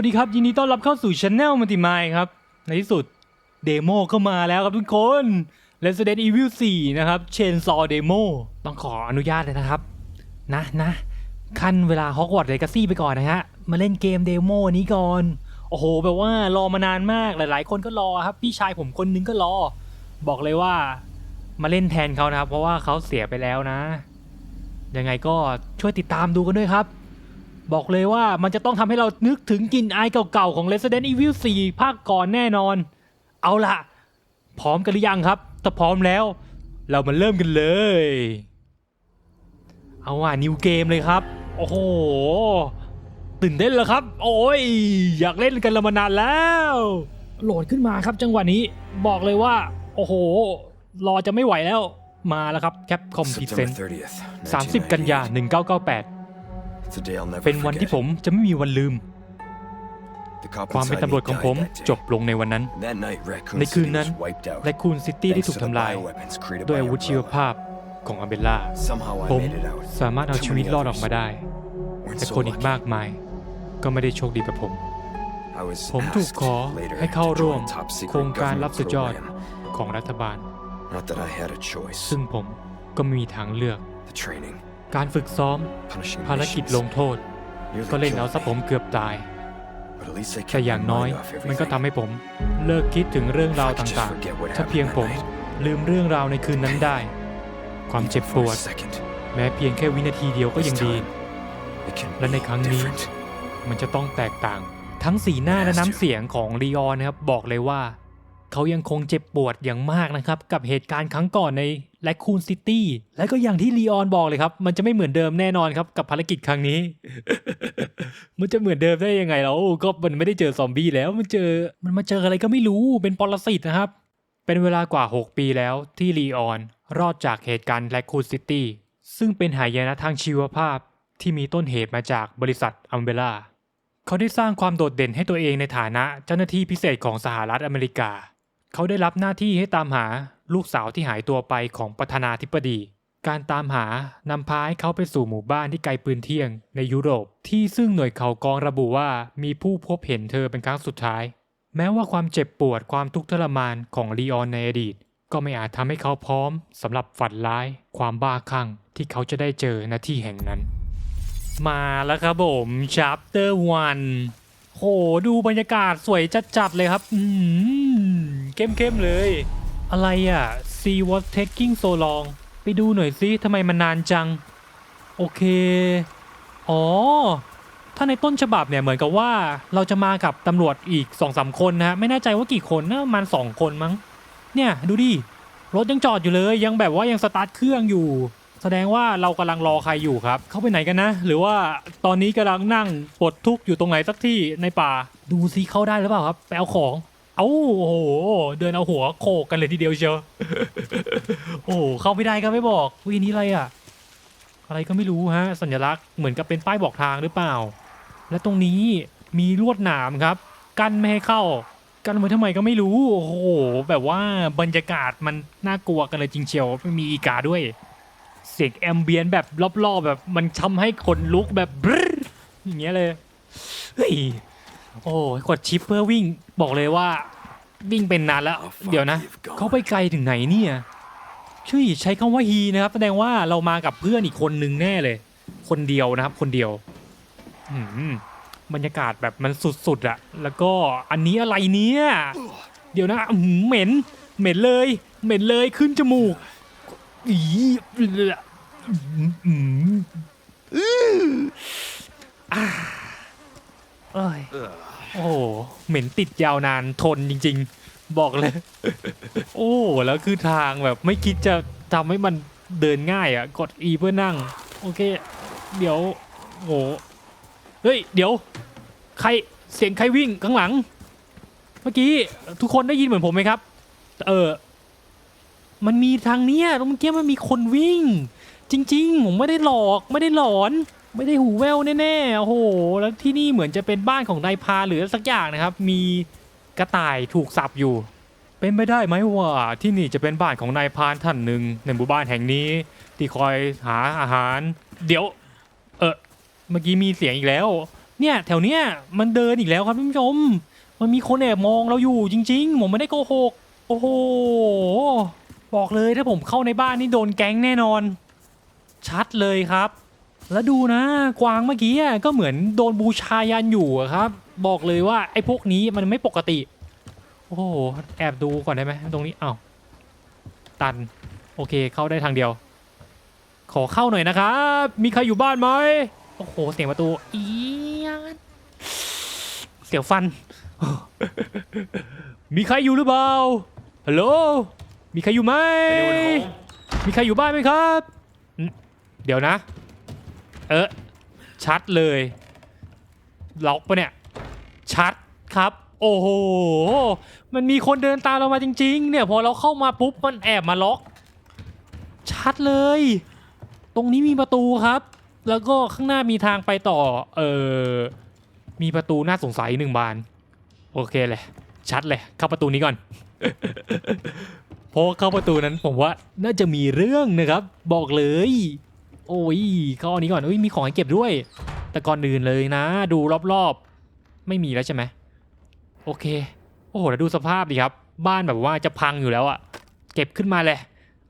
วัสดีครับ ยินดีต้อนรับเข้าสู่ช anel มัลติมายครับ ในที่สุด เดโมก็มาแล้วครับทุกคน Resident Evil 4 นะครับ Chainsaw Demo ต้องขออนุญาตเลยนะครับ นะนะขั้นเวลา Hogwarts Legacy ไปก่อนนะฮะ มาเล่นเกมเดโมนี้ก่อน โอ้โห แบบว่ารอมานานมากหลาย ๆ คนก็รอครับ พี่ชายผมคนนึงก็รอ บอกเลยว่ามาเล่นแทนเขานะครับ เพราะว่าเขาเสียไปแล้วนะยังไงก็ช่วยติดตามดูกันด้วยครับ บอกเลยว่ามันจะต้องทำให้เรานึกถึงกลิ่นอายเก่าๆ ของ Resident Evil 4 ภาคก่อนแน่นอน เอาล่ะ พร้อมกันหรือยังครับ ถ้าพร้อมแล้ว เรามาเริ่มกันเลย เอาว่ะนิวเกมเลยครับ โอ้โห ตื่นเต้นแล้วครับ โอ้ย อยากเล่นกันละมานานแล้ว โหลดขึ้นมาครับ จังหวะนี้บอกเลยว่า โอ้โห รอจะไม่ไหวแล้ว มาแล้วครับแคปคอมพิเซน September 30th, 30 กันยา1998 เป็นวันที่ forget. ผมจะไม่มีวันลืม The cop ความเป็น inside ตำรวจ me ของผม died that day. จบลงในวันนั้น That night, Raccoon ในคืน City นั้น was wiped out. และคูนซิตี้ได้ Thanks ถูก to the ทำลาย bioweapons created ด้วย by อาวุธชีว Umbrella. ภาพของอเบลล่า Somehow I ผม made it out. สามารถเอา Too ชีวิต many รอดออกมา others ได้ weren't แต่ so คนอีก lucky. มากมาย ก็ไม่ได้โชคดีแบบผม I was ผมถูก asked ขอ later ให้เข้า to ร่วม join top โครง secret การรับ government สุดยอด program. ของรัฐบาล Not that I had a choice. ซึ่งผมก็ไม่มีทางเลือก The training, การฝึกซ้อม punishing ภารกิจ missions, ลงโทษ nearly ก็เล่น killed เอาซะ me. ผมเกือบตาย But at least I แต่ kept อย่าง my น้อย mind off มันก็ everything. ทำให้ผม เลิกคิดถึงเรื่องราว If I could just ต่าง forget what ๆถ้า happened เพียง that ผม night. ลืมเรื่องราวในคืนนั้นได้ ความ Even เจ็บป for ว a ด second. แม้เพียงแค่วินาทีเดียวก็ยัง This ดี time, it can และใน be ครั้งนี้ different. มันจะต้องแตกต่าง ทั้งสีหน้าและน้ำเสียงของลีออนนะครับบอกเลยว่า เขายังคงเจ็บปวดอย่างมากนะครับ กับเหตุการณ์ครั้งก่อนใน แลคคูนซิตี้และก็อย่างที่ลีออนบอกเลยครับ มันจะไม่เหมือนเดิมแน่นอนครับกับภารกิจครั้งนี้ มันจะเหมือนเดิมได้ยังไงแล้วก็มันไม่ได้เจอซอมบี้แล้วมันเจอมันมาเจออะไรก็ไม่รู้เป็นปรสิตนะครับ เป็นเวลากว่า 6 ปีแล้วที่ลีออนรอดจากเหตุการณ์แลคคูนซิตี้ซึ่งเป็นหายนะทางชีวภาพที่มีต้นเหตุมาจากบริษัทอัมเบล่าเขาได้สร้างความโดดเด่นให้ตัวเองในฐานะเจ้าหน้าที่พิเศษของสหรัฐอเมริกา เขาได้รับหน้าที่ให้ตามหา ลูกสาวที่หายตัวไปของประธานาธิบดี การตามหานำพาให้เขาไปสู่หมู่บ้านที่ไกลปืนเที่ยง ในยุโรปที่ซึ่งหน่วยเขากองระบุว่ามีผู้พบเห็นเธอเป็นครั้งสุดท้าย แม้ว่าความเจ็บปวดความทุกข์ทรมานของลีออนในอดีต ก็ไม่อาจทำให้เขาพร้อมสำหรับฝันร้าย ความบ้าคลั่งที่เขาจะได้เจอณที่แห่งนั้น มาแล้วครับผม chapter one โหดูบรรยากาศสวยจัดๆเลยครับ อืมเข้มๆเลย อะไรอะ see what taking so long ไปดูหน่อยซิทำไมมันนานจัง โอเค อ๋อ ถ้าในต้นฉบับเนี่ยเหมือนกับว่าเราจะมากับตำรวจอีก2อสาคนนะฮะ ไม่แน่ใจว่ากี่คนนะประมาณสองคนมั้ง เนี่ยดูดิ รถยังจอดอยู่เลย ยังแบบว่ายังสตาร์ทเครื่องอยู่ แสดงว่าเรากำลังรอใครอยู่ครับ เขาไปไหนกันนะ หรือว่าตอนนี้กำลังนั่งปลดทุกข์อยู่ตรงไหนสักที่ในป่า ดูซิเข้าได้หรือเปล่าครับ ไปเอาของ เอาโอ้โห เดินเอาหัวโขกกันเลยทีเดียวเชียว โอ้โหเข้าไม่ได้ก็ไม่บอกวินี้อะไรอะ อะไรก็ไม่รู้ฮะ สัญลักษณ์เหมือนกับเป็นป้ายบอกทางหรือเปล่า และตรงนี้มีลวดหนามครับ กั้นไม่ให้เข้า กันไว้ทำไมก็ไม่รู้ โอ้โห แบบว่าบรรยากาศมันน่ากลัวกันเลยจริงเชียวมีอีกาด้วย เสียงแอมเบียนแบบรอบๆแบบมันทำให้คนลุกแบบบรอย่างเงี้ยเลย เฮ้ย โอ้ยกดชิปเพื่อวิ่งบอกเลยว่าวิ่งเป็นนานแล้ว เดี๋ยวนะ เขาไปไกลถึงไหนเนี่ยชื่อใช้คำว่าฮีนะครับ แสดงว่าเรามากับเพื่อนอีกคนนึงแน่เลย คนเดียวนะครับ คนเดียวอืมบรรยากาศแบบมันสุดๆอะแล้วก็อันนี้อะไรเนี่ยเดี๋ยวนะอื้อหือเหม็น เหม็นเลย เหม็นเลยขึ้นจมูกอีอืมอื้ออ่าเอ้ย โอ้โหเหม็นติดยาวนานทนจริง ๆ บอกเลย โอ้แล้วคือทางแบบไม่คิดจะทำให้มันเดินง่ายอะ กด E เพื่อนั่ง โอเค เดี๋ยวโอ้เฮ้ย เดี๋ยว ใครเสียงใครวิ่งข้างหลัง เมื่อกี้ทุกคนได้ยินเหมือนผมไหมครับ เออ มันมีทางเนี้ยตรงเมื่อกี้มันมีคนวิ่ง จริง ๆ ผมไม่ได้หลอกไม่ได้หลอน ไม่ได้หูแววแน่ๆ โอ้โห แล้วที่นี่เหมือนจะเป็นบ้านของนายพานหรือสักอย่างนะครับ มีกระต่ายถูกสับอยู่ เป็นไปได้ไหมว่าที่นี่จะเป็นบ้านของนายพานท่านหนึ่งในหมู่บ้านแห่งนี้ ที่คอยหาอาหาร เดี๋ยว เออเมื่อกี้มีเสียงอีกแล้ว เนี่ยแถวเนี้ยมันเดินอีกแล้วครับท่านผู้ชม มันมีคนแอบมองเราอยู่จริง ๆ ผมไม่ได้โกหก โอ้โห บอกเลยถ้าผมเข้าในบ้านนี่โดนแก๊งแน่นอน ชัดเลยครับ แล้วดูนะ กวางเมื่อกี้อะก็เหมือนโดนบูชายันอยู่อะครับ บอกเลยว่าไอ้พวกนี้มันไม่ปกติ โอ้โหแอบดูก่อนได้ไหมตรงนี้อ้าวตัน โอเคเข้าได้ทางเดียว ขอเข้าหน่อยนะครับ มีใครอยู่บ้านไหมโอ้โห เสียงประตูเอียดเสียวฟัน มีใครอยู่หรือเปล่าฮัลโหลมีใครอยู่ไหมมีใครอยู่บ้านไหมครับอืมเดี๋ยวนะ เออชัดเลยล็อกปะเนี่ย ชัดครับ โอ้โห มันมีคนเดินตามเรามาจริง ๆ เนี่ย พอเราเข้ามาปุ๊บมันแอบมาล็อก ชัดเลย ตรงนี้มีประตูครับ แล้วก็ข้างหน้ามีทางไปต่อ เออมีประตูน่าสงสัยหนึ่งบาน โอเคเลย ชัดเลย เข้าประตูนี้ก่อนเพราะเข้าประตูนั้นผมว่าน่าจะมีเรื่องนะครับ บอกเลย โอ้ยเข้าอันนี้ก่อนอุ้ยมีของให้เก็บด้วย แต่ก่อนอื่นเลยนะ ดูรอบๆ ไม่มีแล้วใช่ไหมโอเค โอ้โหแล้วดูสภาพดิครับ บ้านแบบว่าจะพังอยู่แล้วอะเก็บขึ้นมาเลย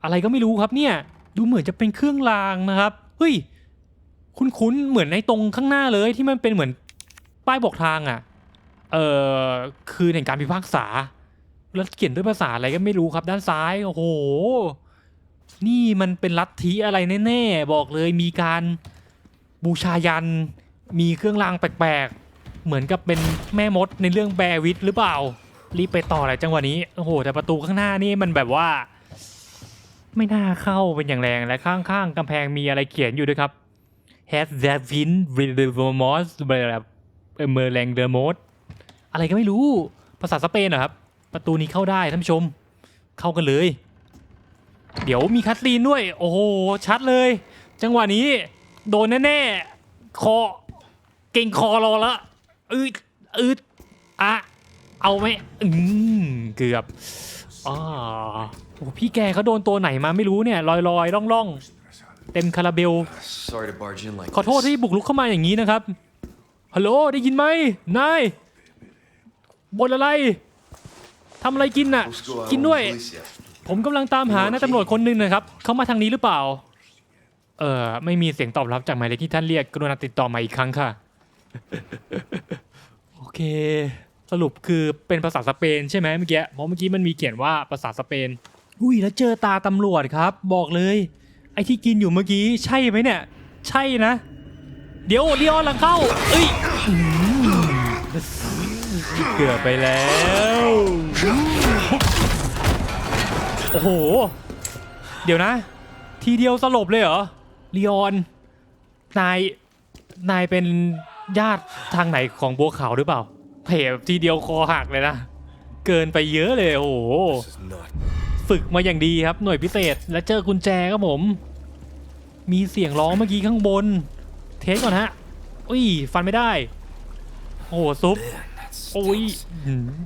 อะไรก็ไม่รู้ครับเนี่ย ดูเหมือนจะเป็นเครื่องรางนะครับ เฮ้ย คุ้นๆ เหมือนในตรงข้างหน้าเลยที่มันเป็นเหมือนป้ายบอกทางอะ่ะเอ่อคืนแห่งการพิพากษา แล้วเขียนด้วยภาษาอะไรก็ไม่รู้ครับด้านซ้าย โอ้โห นี่มันเป็นลัทธิอะไรแน่ๆ บอกเลยมีการบูชายัน มีเครื่องรางแปลกๆ เหมือนกับเป็นแม่มดในเรื่องแบรวิทหรือเปล่า รีบไปต่อเลยจังหวะนี้ โอ้โห แต่ประตูข้างหน้านี่มันแบบว่า ไม่น่าเข้าเป็นอย่างแรงและข้างๆกำแพงมีอะไรเขียนอยู่ด้วยครับ has that been with the mos แบบเมอร์แรงเดอร์มดอะไรก็ไม่รู้ ภาษาสเปนเหรอครับ ประตูนี้เข้าได้ท่านผู้ชม เข้ากันเลย เดี๋ยวมีคัตซีนด้วย โอ้โห ชัดเลย จังหวะนี้ โดนแน่ๆ คอ เก่งคอรอละอืดอืดอะ เอาไหมอืมเกือบอ่าโอ้พี่แกเขาโดนตัวไหนมาไม่รู้เนี่ยลอยลอยล่องล่องๆเต็มคาราเบล Sorry like ขอโทษที่บุกลุกเข้ามาอย่างนี้นะครับ ฮัลโหลได้ยินไหมนายบนอะไรทำอะไรกินน่ะ กินด้วย ผมกำลังตามหานายตำรวจคนหนึ่งนะครับ เขามาทางนี้หรือเปล่า เออไม่มีเสียงตอบรับจากหมายเลขที่ท่านเรียก กรุณาติดต่อมาอีกครั้งค่ะ โอเค สรุปคือเป็นภาษาสเปนใช่ไหมเมื่อกี้ เพราะเมื่อกี้มันมีเขียนว่าภาษาสเปน อุ้ยแล้วเจอตาตำรวจครับ บอกเลย ไอ้ที่กินอยู่เมื่อกี้ใช่ไหมเนี่ย ใช่นะ เดี๋ยวเดียวหลังเข้า เอ้ยอืมเกือบไปแล้ว โอ้โห เดี๋ยวนะ ทีเดียวสลบเลยเหรอลีออน นาย นายเป็นญาติทางไหนของบัวขาวหรือเปล่าเผบทีเดียวคอหักเลยนะ เกินไปเยอะเลยโอ้โห ฝึกมาอย่างดีครับหน่วยพิเศษ และเจอกุญแจครับผม มีเสียงร้องเมื่อกี้ข้างบน เทสก่อนฮะ อุ้ย ฟันไม่ได้ โอ้โหซุปโอ้ย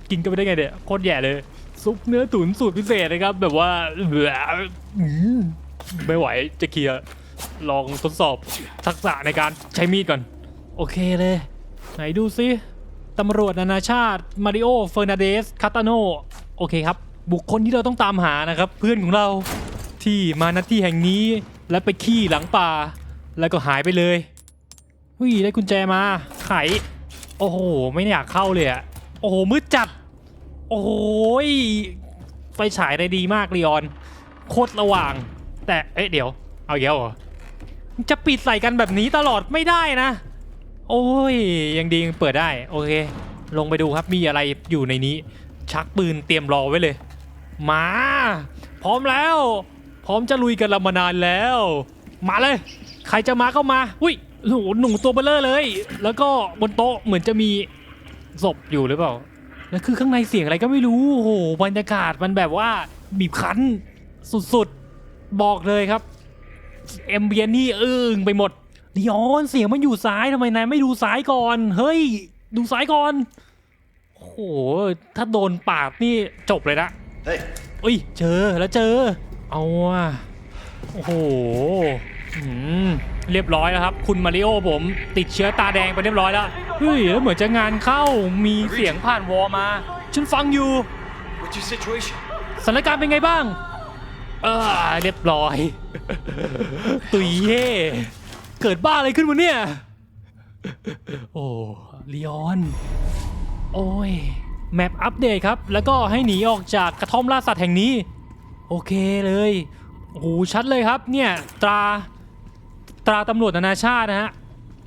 กินกันไปได้ไงเนี่ยโคตรแย่เลย ซุปเนื้อตุ๋นสูตรพิเศษนะครับ แบบว่าไม่ไหวจะเคลียร์ลองทดสอบทักษะในการใช้มีดก่อน โอเคเลย ไหนดูซิตำรวจนานาชาติ มาริโอ เฟอร์นาเดสคาตาโน โอเคครับ บุคคลที่เราต้องตามหานะครับ เพื่อนของเราที่มาณที่แห่งนี้ และไปขี้หลังป่า แล้วก็หายไปเลยหุยได้กุญแจมา ไข โอ้โห ไม่อยากเข้าเลยอะโอ้โหมืดจัด โอ้โหยไฟฉายได้ดีมากลีออน โคตรระว่าง แต่เอ๊ะเดี๋ยว เอาอีกแล้วเหรอจะปิดใส่กันแบบนี้ตลอดไม่ได้นะ โอ้ย ยังดียังเปิดได้ โอเค ลงไปดูครับมีอะไรอยู่ในนี้ ชักปืนเตรียมรอไว้เลย มา พร้อมแล้ว พร้อมจะลุยกันละมานานแล้ว มาเลย ใครจะมาก็มา อุ้ยโอ้โหหนูตัวเบลเลอร์เลย แล้วก็บนโต๊ะเหมือนจะมีศพอยู่หรือเปล่า แล้วคือข้างในเสียงอะไรก็ไม่รู้โอ้โหบรรยากาศมันแบบว่าบีบคั้นสุดๆบอกเลยครับเอ็มเบียนนี่อึ้งไปหมดดิออนเสียงมันอยู่ซ้ายทำไมนายไม่ดูซ้ายก่อน เฮ้ย ดูซ้ายก่อนโอ้โหถ้าโดนปาดนี่จบเลยนะ Hey, อุ้ยเจอแล้วเจอ เอาว่ะโอ้โหอืม เรียบร้อยแล้วครับ คุณมาริโอผม ติดเชื้อตาแดงไปเรียบร้อยแล้วเฮ้ยแล้วเหมือนจะงานเข้ามีเสียงผ่านวอลมา ฉันฟังอยู่ What's your situation? สถานการณ์เป็นไงบ้าง เออเรียบร้อย ตุยเย่เกิดบ้าอะไรขึ้นวะเนี่ยโอ้ลีออน โอ้ย แมปอัปเดตครับ แล้วก็ให้หนีออกจากกระท่อมล่าสัตว์แห่งนี้ โอเคเลยโอ้โหชัดเลยครับเนี่ยตรา ตราตำรวจนานาชาตินะฮะ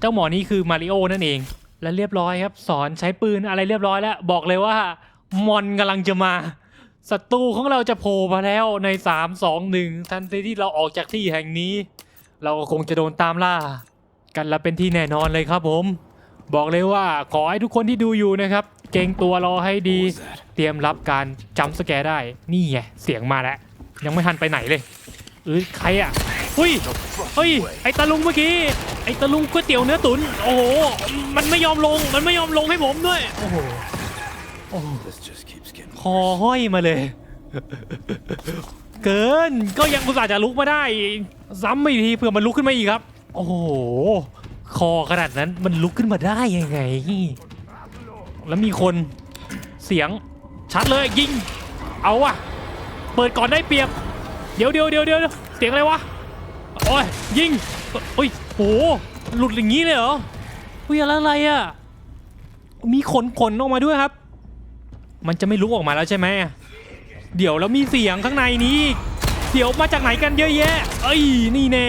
เจ้าหมอนี่คือมาริโอนั่นเอง และเรียบร้อยครับ สอนใช้ปืนอะไรเรียบร้อยแล้ว บอกเลยว่ามอนกำลังจะมาศัตรูของเราจะโผล่มาแล้วใน 3 2 1 ทันทีที่เราออกจากที่แห่งนี้ เราก็คงจะโดนตามล่า กันละเป็นที่แน่นอนเลยครับผม บอกเลยว่าขอให้ทุกคนที่ดูอยู่นะครับ เกรงตัวรอให้ดี เตรียมรับการจำสแกร์ได้ นี่ไงเสียงมาแล้ว ยังไม่ทันไปไหนเลย เอ้ยใครอะเฮ้ยเฮ้ยไอตาลุงเมื่อกี้ไอตาลุงก๋วยเตี๋ยวเนื้อตุ๋นโอ้โหมันไม่ยอมลงมันไม่ยอมลงให้ผมด้วยโอ้โหคอห้อยมาเลย เกินก็ยังอุตส่าห์จะลุกมาได้ ซ้ำอีกทีเผื่อมันลุกขึ้นมาอีกครับ โอ้โหคอขนาดนั้นมันลุกขึ้นมาได้ยังไง แล้วมีคนเสียงชัดเลยยิง เอาวะเปิดก่อนได้เปรียบ เดี๋ยวเดี๋ยวเดี๋ยวเดี๋ยวเสียงอะไรวะโอ้ยยิงโอ้ยโหหลุดอย่างนี้เลยเหรออุ้ยอะไรอะไรอะมีขนขนออกมาด้วยครับ มันจะไม่ลุกออกมาแล้วใช่ไหมเดี๋ยวแล้วมีเสียงข้างในนี้อีกเดี๋ยวมาจากไหนกันเยอะแยะ เอ้ยนี่แน่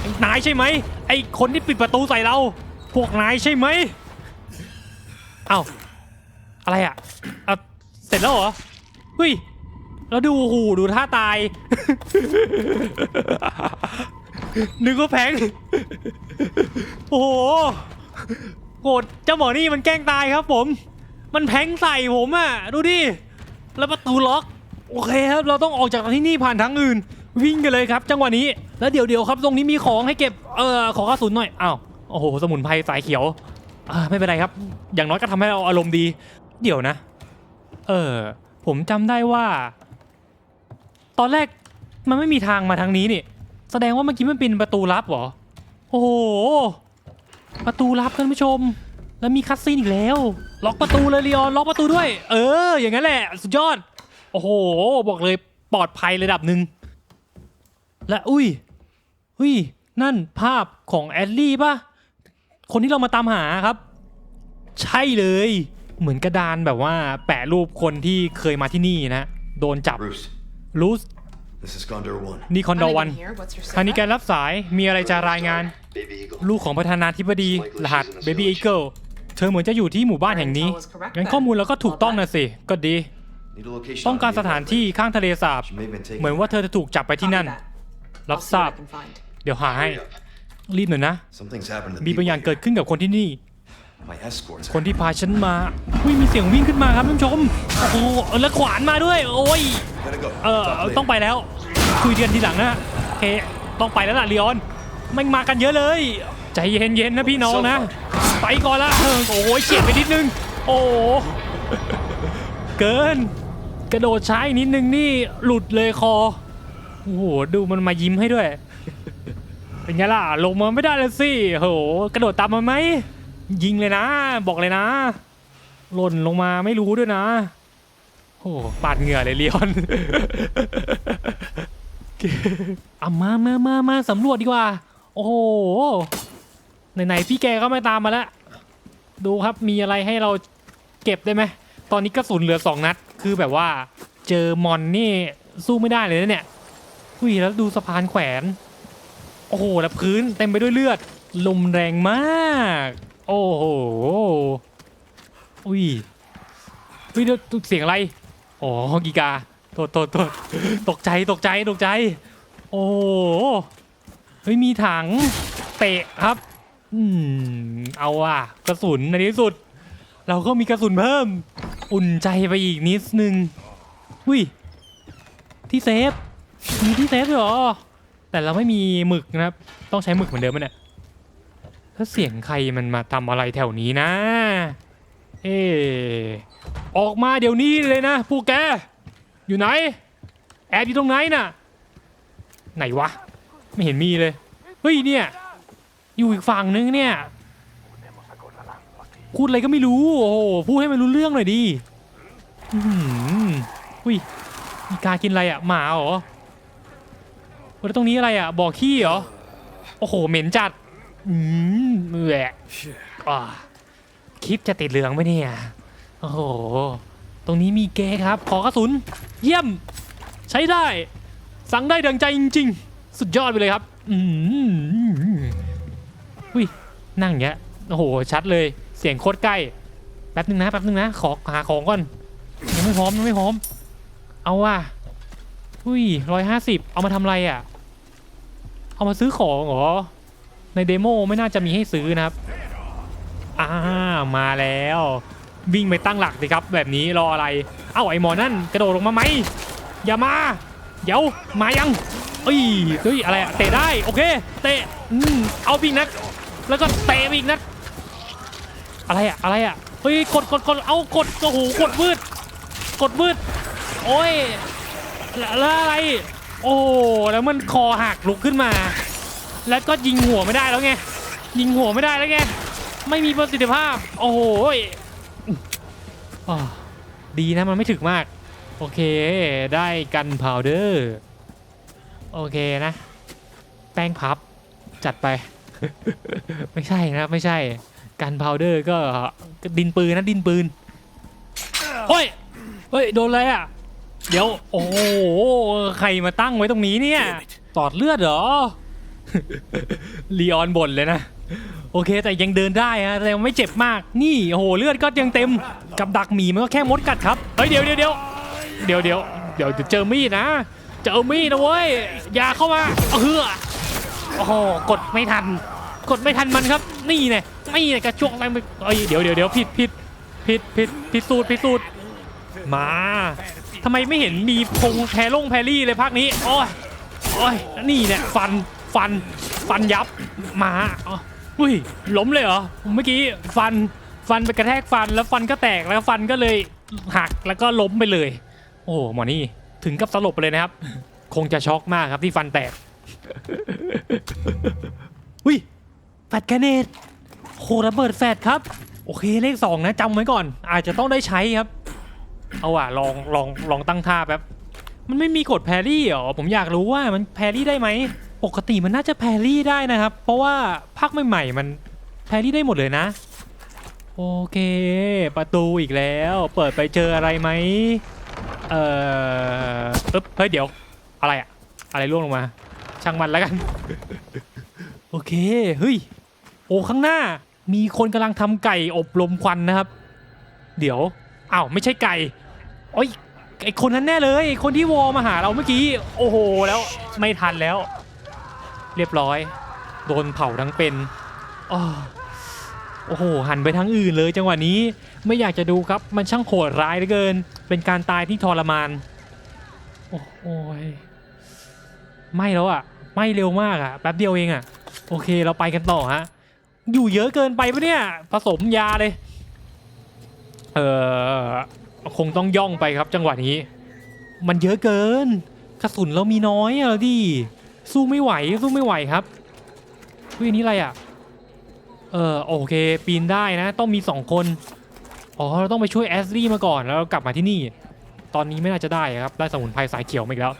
ไอ้นายใช่ไหมไอ้คนที่ปิดประตูใส่เรา พวกนายใช่ไหมเอ้าอะไรอะอะเสร็จแล้วเหรอเฮ้ย แล้วดูหูดูท่าตาย นึกว่าแพง โอ้โหโกรธเจ้าหมอนี่มันแกล้งตายครับผม มันแพงใส่ผมอะ ดูดิ แล้วประตูล็อก โอเคครับ เราต้องออกจากที่นี่ผ่านทางอื่น วิ่งกันเลยครับ จังหวะนี้ แล้วเดี๋ยวเดี๋ยวครับ ตรงนี้มีของให้เก็บ เออขอกระสุนหน่อย อ้าว โอ้โห สมุนไพรสายเขียวอ่าไม่เป็นไรครับ อย่างน้อยก็ทำให้เราอารมณ์ดี เดี๋ยวนะ เออ ผมจำได้ว่า ตอนแรกมันไม่มีทางมาทางนี้นี่ แสดงว่าเมื่อกี้มันเป็นประตูลับเหรอ โอ้โห ประตูลับท่านผู้ชม แล้วมีคัสซีนอีกแล้ว ล็อกประตูเลยลีออนล็อกประตูด้วย เออ อย่างนั้นแหละ สุดยอด โอ้โห บอกเลยปลอดภัยระดับหนึ่ง และอุ้ย อุ้ย นั่นภาพของแอดลี่ป่ะ คนที่เรามาตามหาครับ ใช่เลย เหมือนกระดานแบบว่า แปะรูปคนที่เคยมาที่นี่นะ โดนจับ Bruce, รูส this is Gondor 1. นี่คอนโดวัน here. What's your ทางนี้ secret? การรับสายมีอะไรจะรายงาน Baby Eagle. ลูกของประธานาธิบดีรหัส Baby Eagle เธอเหมือนจะอยู่ที่หมู่บ้านแห่งนี้ งั้นข้อมูลเราก็ถูกต้องนะสิ ก็ดี Need a location ต้อง on การ the สถานที่ internet. ข้างทะเลสาบ She may have been taken. เหมือนว่าเธอจะถูกจับไปที่นั่น Copy that. รับ I'll ท see รา what บ I can find. เดี๋ยวหาให้ Hurry up. รีบหน่อยนะ Something's happened to the มีบาง people อย่างเกิด here. ขึ้นกับคนที่นี่ My escorts. คนที่พาฉันมาอุ้ยมีเสียงวิ่งขึ้นมาครับท่านผู้ชมโอ้โหแล้วขวานมาด้วย โอ้ย Gotta go. เออ Talk later. ต้องไปแล้วคุยเดือนทีหลังนะโอเคต้องไปแล้วล่ะลีออนมันมากันเยอะเลย ใจเย็นๆนะพี่น้องนะ ไปก่อนละเออโอ้ยเฉียดไปนิดนึง โอ้โหเกิน กระโดดช้าอีกนิดนึงนี่หลุดเลยคอโอ้โหดูมันมายิ้มให้ด้วยเป็นไงล่ะลงมาไม่ได้เลยสิโหกระโดดตามมาไหม ยิงเลยนะ บอกเลยนะ หล่นลงมาไม่รู้ด้วยนะโอ้ปาดเหงื่อเลยเลียนเอามามามามาสำรวจดีกว่า โอ้โห ไหนๆพี่แกก็ไม่ตามมาแล้ว ดูครับมีอะไรให้เราเก็บได้ไหม ตอนนี้กระสุนเหลือสองนัด คือแบบว่า เจอมอนนี่สู้ไม่ได้เลยนะเนี่ยอุ้ยแล้วดูสะพานแขวน โอ้โห แล้วพื้นเต็มไปด้วยเลือด ลมแรงมาก อ้โหอุ้ยเฮ้ยเดี๋ยวเสียงอะไรอ๋อกีกาโทษโทษโทษตกใจตกใจตกใจ โอ้โหเฮ้ยมีถังเตะครับ อืมเอาอะ กระสุนในที่สุด เราก็มีกระสุนเพิ่ม อุ่นใจไปอีกนิดนึงอุ้ยที่เซฟมีที่เซฟด้วยเหรอแต่เราไม่มีหมึกนะครับ ต้องใช้หมึกเหมือนเดิมไหมเนี่ย แล้วเสียงใครมันมาทำอะไรแถวนี้นะ เออออกมาเดี๋ยวนี้เลยนะพวกแก อยู่ไหน แอบอยู่ตรงไหนน่ะ ไหนวะ ไม่เห็นมีเลย เฮ้ยเนี่ย อยู่อีกฝั่งนึงเนี่ย พูดอะไรก็ไม่รู้ โอ้โห พูดให้มันรู้เรื่องหน่อยดิอือหืออุ้ยมีกากินอะไรอะ หมาเหรอแล้วตรงนี้อะไรอะ บ่อขี้เหรอ โอ้โห เหม็นจัด อืมแหวะอ่าคลิปจะติดเหลืองไหมเนี่ย โอ้โห ตรงนี้มีเกครับ ขอกระสุน เยี่ยม ใช้ได้ สั่งได้ดังใจจริง ๆ สุดยอดไปเลยครับ อืมอุ้ย นั่งอย่างเงี้ย โอ้โห ชัดเลย เสียงโคตรใกล้ แป๊บนึงนะ แป๊บนึงนะ ขอหาของก่อน ยังไม่พร้อม ยังไม่พร้อม เอาว่ะ อุ้ยร้อยห้าสิบ เอามาทำอะไรอะ เอามาซื้อของเหรอ ในเดโมไม่น่าจะมีให้ซื้อนะครับอ่ามาแล้ว วิ่งไปตั้งหลักสิครับ แบบนี้รออะไร เอ้าไอหมอนั่นกระโดดลงมาไหมอย่ามา เดี๋ยวมายังเอ้ยเฮ้ยอะไรอะเตะได้โอเค เตะอืมเอาปอีกนัดแล้วก็เตะอีกนัดอะไรอะอะไรอะเฮ้ยกดกดกดเอากดโอ้โหกดวืดกดวืดโอ้ยแล้วแล้วอะไร โอ้แล้วมันคอหักลุกขึ้นมา แล้วก็ยิงหัวไม่ได้แล้วไงยิงหัวไม่ได้แล้วไงไม่มีประสิทธิภาพ โอ้โหดีนะมันไม่ถึกมาก โอเคได้กันพาวเดอร์โอเคนะ แป้งพับจัดไป ไม่ใช่นะครับไม่ใช่กันพาวเดอร์ก็ก็ดินปืนนะดินปืนเฮ้ยเฮ้ยโดนอะไรอะ เดี๋ยว โอ้โห ใครมาตั้งไว้ตรงนี้เนี่ยตอดเลือดเหรอ ลีออนบ่นเลยนะ โอเคแต่ยังเดินได้ฮะแต่ไม่เจ็บมากนี่โอ้โหเลือดก็ยังเต็มกับดักหมีมันก็แค่มดกัดครับเฮ้ยเดี๋ยวเดี๋ยวเดี๋ยวเดี๋ยวเดี๋ยวเดี๋ยวเจอมีดนะเจอมีดนะเว้ยอย่าเข้ามาเฮือโอ้โหกดไม่ทัน กดไม่ทันมันครับ นี่ไงนี่ไงกระชวกอะไรไปเอ้ยเดี๋ยวเดี๋ยวเดี๋ยวผิดผิดผิดผิดผิดสูตรผิดสูตรมาทำไมไม่เห็นมีพงแพร่งแพรรี่เลยภาคนี้โอ้ยโอ้ยนี่เนี่ยฟัน ฟันฟันยับหมาอ๋ออุ้ยล้มเลยเหรอเมื่อกี้ฟันฟันไปกระแทกฟันแล้วฟันก็แตกแล้วฟันก็เลยหักแล้วก็ล้มไปเลย โอ้หมอนี่ถึงกับสลบไปเลยนะครับ คงจะช็อกมากครับที่ฟันแตกอุ้ยแฟดแกเนตโหระเบิดแฟดครับ โอเคเลขสองนะจำไว้ก่อน อาจจะต้องได้ใช้ครับ เอาว่ะลองลองลองตั้งท่าแป๊บมันไม่มีกดแพรี่เหรอผมอยากรู้ว่ามันแพรรี่ได้ไหม ปกติมันน่าจะแพรรี่ได้นะครับ เพราะว่าภาคใหม่ๆมันแพรรี่ได้หมดเลยนะ โอเค ประตูอีกแล้ว เปิดไปเจออะไรไหมเอ่ออึ๊บเฮ้ยเดี๋ยว อะไรอะอะไรร่วงลงมา ช่างมันแล้วกัน โอเคเฮ้ยโอ้ข้างหน้ามีคนกำลังทำไก่อบลมควันนะครับ เดี๋ยวอ้าวไม่ใช่ไก่โอ้ยไอคนนั้นแน่เลย คนที่วอมาหาเราเมื่อกี้ โอ้โหแล้วไม่ทันแล้ว เรียบร้อย โดนเผาทั้งเป็นอโอ้โห หันไปทางอื่นเลยจังหวะนี้ไม่อยากจะดูครับมันช่างโหดร้ายเหลือเกิน เป็นการตายที่ทรมาน โอ้โอยไม่แล้วอะ ไม่เร็วมากอะ แป๊บเดียวเองอะ โอเคเราไปกันต่อฮะ อยู่เยอะเกินไปปะเนี่ย ผสมยาเลย เออคงต้องย่องไปครับจังหวะนี้ มันเยอะเกิน กระสุนเรามีน้อยอะดิ สู้ไม่ไหวสู้ไม่ไหวครับเฮ้ยอันนี้อะไรอะ เออโอเค ปีนได้นะ ต้องมีสองคน อ๋อเราต้องไปช่วยแอสลี่มาก่อนแล้วเรากลับมาที่นี่ ตอนนี้ไม่น่าจะได้ครับ ได้สมุนไพรสายเขียวมาอีกแล้ว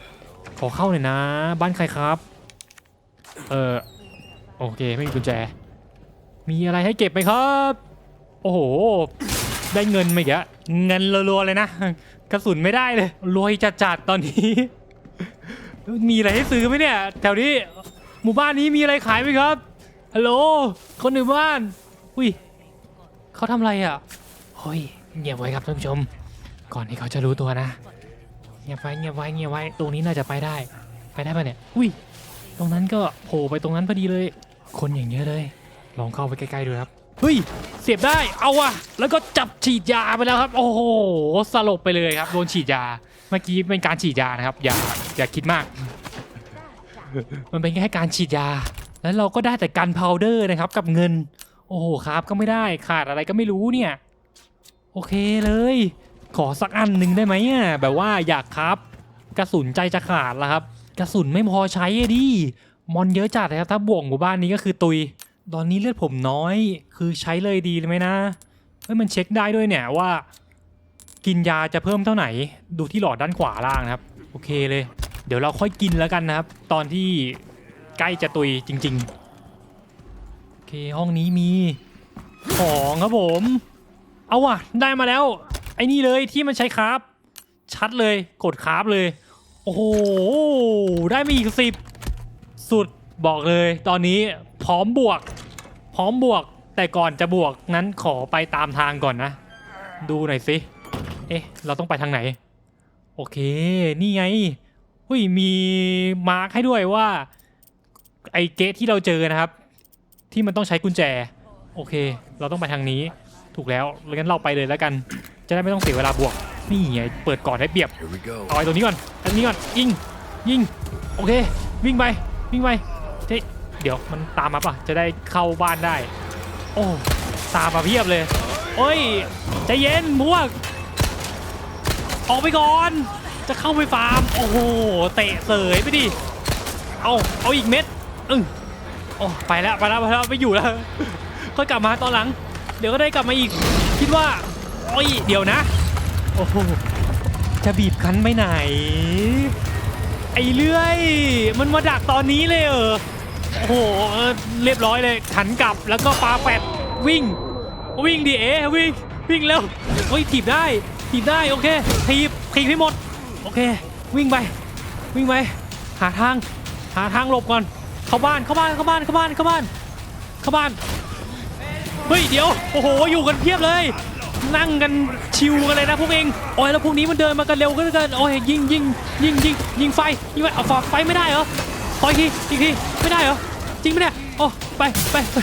ขอเข้าหน่อยนะ บ้านใครครับ เออโอเคไม่มีกุญแจ มีอะไรให้เก็บไหมครับ โอ้โห ได้เงินมาอีกแล้วเงินรัวๆเลยนะกระสุนไม่ได้เลยรวยจัดๆตอนนี้ มีอะไรให้ซื้อไหมเนี่ย แถวนี้หมู่บ้านนี้มีอะไรขายไหมครับฮัลโหลคนในบ้านอุ้ยเขาทำอะไรอะเฮ้ยเงียบไว้ครับท่านผู้ชม ก่อนที่เขาจะรู้ตัวนะเงียบไว้เงียบไว้เงียบไว้ตรงนี้น่าจะไปได้ ไปได้ปะเนี่ยอุ้ยตรงนั้นก็โผล่ไปตรงนั้นพอดีเลย คนอย่างเยอะเลย ลองเข้าไปใกล้ๆดูครับเฮ้ยเสียบได้เอาว่ะแล้วก็จับฉีดยาไปแล้วครับ โอ้โหสลบไปเลยครับโดนฉีดยาเมื่อกี้เป็นการฉีดยานะครับ อย่าอย่าคิดมาก มันเป็นแค่การฉีดยา แล้วเราก็ได้แต่กันพาวเดอร์นะครับ กับเงิน โอ้โหครับก็ไม่ได้ขาดอะไรก็ไม่รู้เนี่ย โอเคเลย ขอสักอันหนึ่งได้ไหมอะแบบว่าอยากครับ กระสุนใจจะขาดแล้วครับ กระสุนไม่พอใช้อะดิมอนเยอะจัดนะครับถ้าบวกหมู่บ้านนี้ก็คือตุย ตอนนี้เลือดผมน้อย คือใช้เลยดีเลยไหมนะเฮ้ยมันเช็คได้ด้วยเนี่ยว่า กินยาจะเพิ่มเท่าไหร่ ดูที่หลอดด้านขวาล่างนะครับ โอเคเลย เดี๋ยวเราค่อยกินแล้วกันนะครับ ตอนที่ใกล้จะตุยจริง ๆ โอเคห้องนี้มีของครับผม เอาว่ะ ได้มาแล้ว ไอ้นี่เลยที่มันใช้คราฟชัดเลยกดคราฟเลย โอ้โห ได้มาอีกสิบสุดบอกเลย ตอนนี้พร้อมบวก พร้อมบวก แต่ก่อนจะบวกนั้นขอไปตามทางก่อนนะ ดูหน่อยสิ เอ๊ะ เราต้องไปทางไหน โอเค นี่ไงหุ้ยมีมาร์คให้ด้วยว่า ไอเกตที่เราเจอนะครับ ที่มันต้องใช้กุญแจ โอเค เราต้องไปทางนี้ ถูกแล้วงั้นเราไปเลยแล้วกัน จะได้ไม่ต้องเสียเวลาบวก นี่ไง เปิดก่อนได้เปรียบ เอาไอ้ตัวนี้ก่อนอันนี้ก่อน ยิง ยิง โอเค วิ่งไป วิ่งไปเฮ้ยเดี๋ยวมันตามมาปะจะได้เข้าบ้านได้ โอ้ ตามมาเพียบเลย โอ้ยใจเย็นพวก ออกไปก่อน จะเข้าไปฟาร์ม โอ้โห เตะเสยไปดิ เอาเอาอีกเม็ดอึ้งโอ้ไปแล้วไปแล้วไปแล้วไม่อยู่แล้ว ค่อยกลับมาตอนหลัง เดี๋ยวก็ได้กลับมาอีก คิดว่าโอ้ยเดี๋ยวนะ โอ้โห จะบีบคั้นไปไหน ไอ้เลื่อย มันมาดักตอนนี้เลยเออโอ้โห เรียบร้อยเลยขันกลับแล้วก็ปาแปดวิ่ง วิ่งดิเอวิ่งวิ่งแล้วเฮ้ยถีบได้ ถีบได้โอเคถีบถีบให้หมดโอเค วิ่งไป วิ่งไปหาทางหาทางหลบก่อน เข้าบ้านเข้าบ้านเข้าบ้านเข้าบ้านเข้าบ้านเข้าบ้านเฮ้ยเดี๋ยวโอ้โหอยู่กันเพียบเลย นั่งกันชิวกันเลยนะพวกเองโอ้ยแล้วพวกนี้มันเดินมากันเร็วกันเกินโอ้ยยิงยิงยิงยิงยิงไฟยิงไฟเอาฝากไฟไม่ได้เหรอขออีกทีอีกทีไม่ได้เหรอจริงไหมเนี่ยโอ้ไปไปไป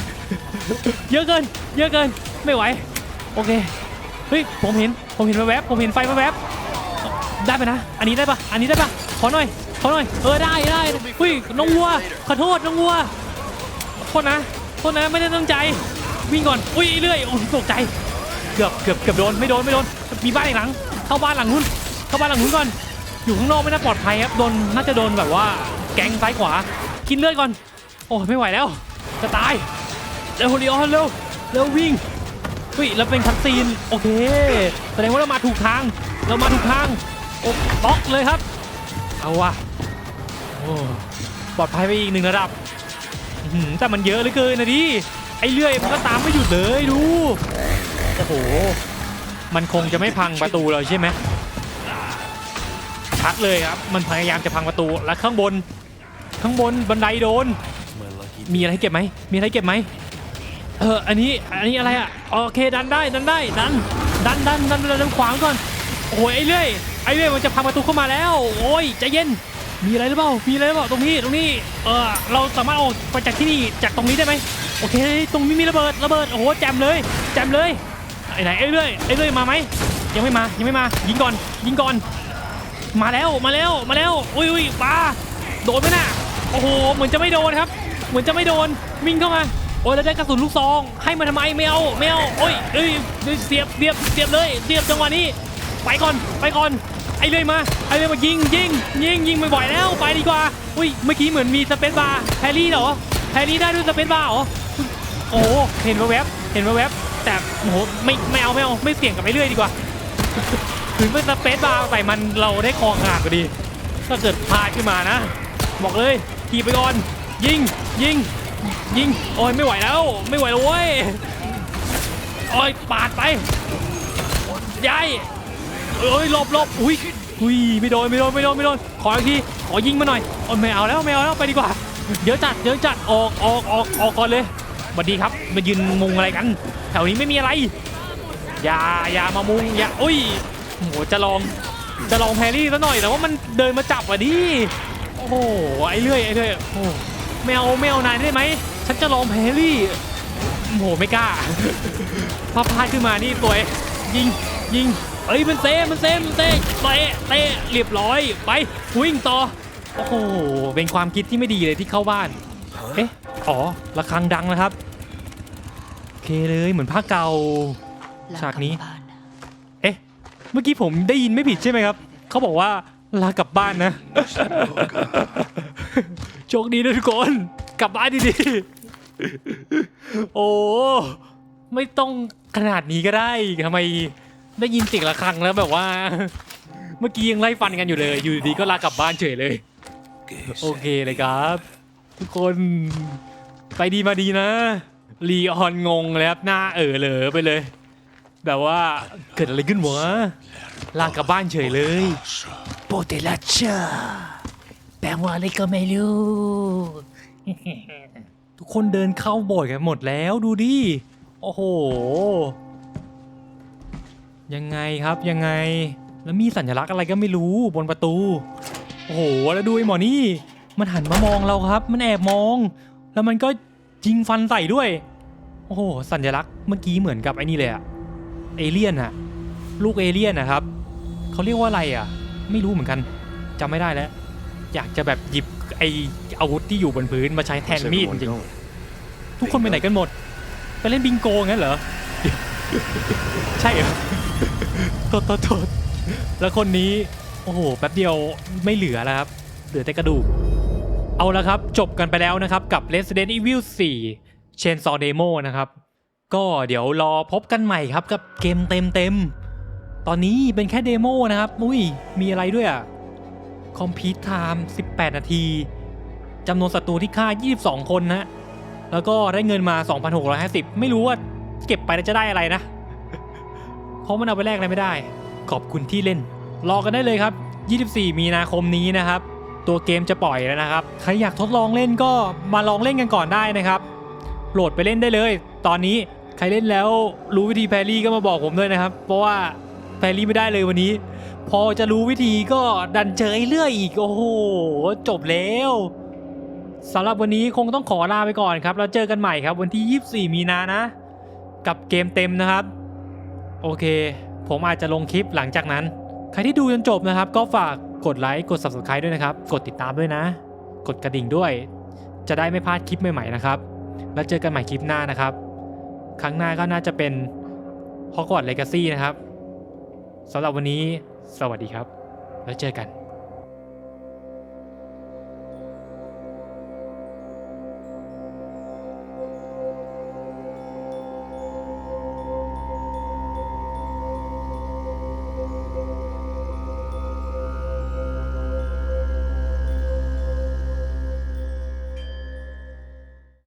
เยอะเกิน เยอะเกินไม่ไหว โอเค เฮ้ยผมเห็นผมเห็นแวบผมเห็นไฟแวบได้ปะนะ อันนี้ได้ปะอันนี้ได้ปะขอหน่อยขอหน่อยเออได้ได้เฮ้ยน้องวัวขอโทษน้องวัวโทษนะโทษนะไม่ได้ตั้งใจวิ่งก่อนอุ้ยเรื่อยโอ้ตกใจเกือบเกือบเกือบโดนไม่โดนไม่โดนมีบ้านอีกหลัง เข้าบ้านหลังนู้นเข้าบ้านหลังนู้นก่อน อยู่ข้างนอกไม่น่าปลอดภัยครับโดนน่าจะโดนแบบว่าแก๊งซ้ายขวา กินเลือดก่อน โอ้ยไม่ไหวแล้วจะตายเร็วลีออนเร็วเร็ววิ่ง เฮ้ยแล้วเป็นคัตซีนโอเค แสดงว่าเรามาถูกทาง เรามาถูกทางโอ้บล็อกเลยครับ เอาวะโอ้ปลอดภัยไปอีกหนึ่งระดับแต่มันเยอะเหลือเกินนะดิไอเลื่อยมันก็ตามไม่หยุดเลยดูโอ้โหมันคงจะไม่พังประตูเราใช่ไหมชัดเลยครับ มันพยายามจะพังประตู และข้างบน ข้างบนบันไดโดน มีอะไรให้เก็บไหม มีอะไรให้เก็บไหม เอออันนี้อันนี้อะไรอะโอเคดันได้ดันได้ดันดันดันดันดันขวางก่อนโอ้ยไอ้เรื่อยไอ้เรื่อยมันจะพังประตูเข้ามาแล้ว โอ้ยใจเย็นมีอะไรหรือเปล่ามีอะไรหรือเปล่าตรงนี้ตรงนี้เออเราสามารถออกไปจากที่นี่จากตรงนี้ได้ไหมโอเค ตรงนี้มีระเบิดระเบิดโอ้โหแจมเลยแจมเลยไอ้ไหนไอ้เรื่อยไอ้เรื่อยมาไหมยังไม่มายังไม่มายิงก่อนยิงก่อน มาแล้วมาแล้วมาแล้วอุ้ยอุ้ยปลาโดนไหมน่ะโอ้โหเหมือนจะไม่โดนครับ เหมือนจะไม่โดนวิ่งเข้ามา โอ้ยแล้วได้กระสุนลูกซอง ให้มาทำไมไม่เอาไม่เอาโอ้ยเอ้ยเสียบเสียบเสียบเลยเสียบจังหวะนี้ ไปก่อนไปก่อนไอ้เลยมาไอ้เลยมายิงยิงยิงยิงไม่ไหวแล้วไปดีกว่าอุ้ยเมื่อกี้เหมือนมีสเปซบาร์แฮร์รี่เหรอแฮร์รี่ได้ด้วยสเปซบาร์เหรอโอ้โหเห็นแวบเห็นแวบแต่โอ้โหไม่ไม่เอาไม่เอาไม่เสี่ยงกับไอ้เรื่อยดีกว่าถึงเป็นสเปซบาร์ใส่มันเราได้คอขาดก็ดี ถ้าเกิดพลาดขึ้นมานะ บอกเลยขี่ไปก่อนยิงยิง ยิง โอ้ยไม่ไหวแล้ว ไม่ไหวแล้วเว้ย โอ้ยปาดไปย้ายโอ้ยหลบหลบอุ้ยอุ้ยไม่โดนไม่โดนไม่โดนไม่โดน ขออีกที ขอยิงมาหน่อยโอ้ยไม่เอาแล้วไม่เอาแล้วไปดีกว่า เดี๋ยวจัดเดี๋ยวจัดออกออกออกออกก่อนเลยสวัสดีครับมายืนมุงอะไรกัน แถวนี้ไม่มีอะไร อย่าอย่ามามุงอย่าอุ้ยโหจะลองจะลองแพรรี่ซะหน่อยแต่ว่ามันเดินมาจับอะดิโอ้โหไอ้เรื่อยไอ้เรื่อยโอ้ ไม่เอาไม่เอานายได้ไหม ฉันจะลองแพรรี่ โอ้โหไม่กล้าพอพลาดขึ้นมานี่ตัวเองยิงยิงเอ้ยมันเซมันเซมันเซเตะเตะเรียบร้อยไปวิ่งต่อโอ้โหเป็นความคิดที่ไม่ดีเลยที่เข้าบ้านเอ๊ะอ๋อระฆังดังนะครับโอเคเลยเหมือนภาคเก่าฉากนี้ เอ๊ะ เมื่อกี้ผมได้ยินไม่ผิดใช่ไหมครับ เขาบอกว่าลากลับบ้านนะ โชคดีนะทุกคน กลับบ้านดีๆ โอ้ ไม่ต้องขนาดนี้ก็ได้ทำไมได้ยินเสียงระฆังแล้วแบบว่า เมื่อกี้ยังไล่ฟันกันอยู่เลย อยู่ดีก็ลากลับบ้านเฉยเลย โอเคเลยครับ ทุกคนไปดีมาดีนะลีออนงงเลยครับหน้าเออเหลอไปเลย แบบว่าเกิดอะไรขึ้นวะลากลับบ้านเฉยเลยโปเตลัชชา แปลว่าอะไรก็ไม่รู้ ทุกคนเดินเข้าโบสถ์กันหมดแล้วดูดิ โอ้โห ยังไงครับยังไง แล้วมีสัญลักษณ์อะไรก็ไม่รู้บนประตู โอ้โห แล้วดูไอ้หมอนี่ มันหันมามองเราครับ มันแอบมอง แล้วมันก็ยิงฟันใส่ด้วย โอ้โห สัญลักษณ์เมื่อกี้เหมือนกับไอ้นี่เลยอะเอเลี่ยนอะลูกเอเลี่ยนนะครับ เขาเรียกว่าอะไรอะไม่รู้เหมือนกันจำไม่ได้แล้ว อยากจะแบบหยิบไออาวุธที่อยู่บนพื้นมาใช้แทน Where's มีด everyone จริง going? ทุกคนไปไหนกันหมด ไปเล่นบิงโกงั้นเหรอ ใช่เหรอโทษโทษโทษแล้วคนนี้ โอ้โห แป๊บเดียวไม่เหลือแล้วครับ เหลือแต่กระดูก เอาละครับ จบกันไปแล้วนะครับ กับ Resident Evil 4 Chainsaw Demo นะครับ ก็เดี๋ยวรอพบกันใหม่ครับกับเกมเต็มเต็มๆตอนนี้เป็นแค่เดโมนะครับ อุ้ย มีอะไรด้วยอะ Complete Time 18 นาทีจำนวนศัตรูที่ฆ่า 22 คนนะแล้วก็ได้เงินมา 2,650 ไม่รู้ว่าเก็บไปแล้วจะได้อะไรนะ เพราะมันเอาไปแลกอะไรไม่ได้ ขอบคุณที่เล่น รอกันได้เลยครับ 24 มีนาคมนี้นะครับ ตัวเกมจะปล่อยแล้วนะครับ ใครอยากทดลองเล่นก็มาลองเล่นกันก่อนได้นะครับ โหลดไปเล่นได้เลย ตอนนี้ใครเล่นแล้วรู้วิธีแพรี่ก็มาบอกผมด้วยนะครับ เพราะว่าแพรี่ไม่ได้เลยวันนี้ พอจะรู้วิธีก็ดันเจอไอ้เรื่อยอีก โอ้โห จบแล้วสำหรับวันนี้คงต้องขอลาไปก่อนครับ แล้วเจอกันใหม่ครับ วันที่ 24 มีนานะ กับเกมเต็มนะครับ โอเค ผมอาจจะลงคลิปหลังจากนั้น ใครที่ดูจนจบนะครับ ก็ฝากกดไลค์กด subscribe ด้วยนะครับ กดติดตามด้วยนะ กดกระดิ่งด้วย จะได้ไม่พลาดคลิปใหม่ๆนะครับ แล้วเจอกันใหม่คลิปหน้านะครับ ครั้งหน้าก็น่าจะเป็น Hogwarts Legacy นะครับสำหรับวันนี้ สวัสดีครับ แล้วเจอกัน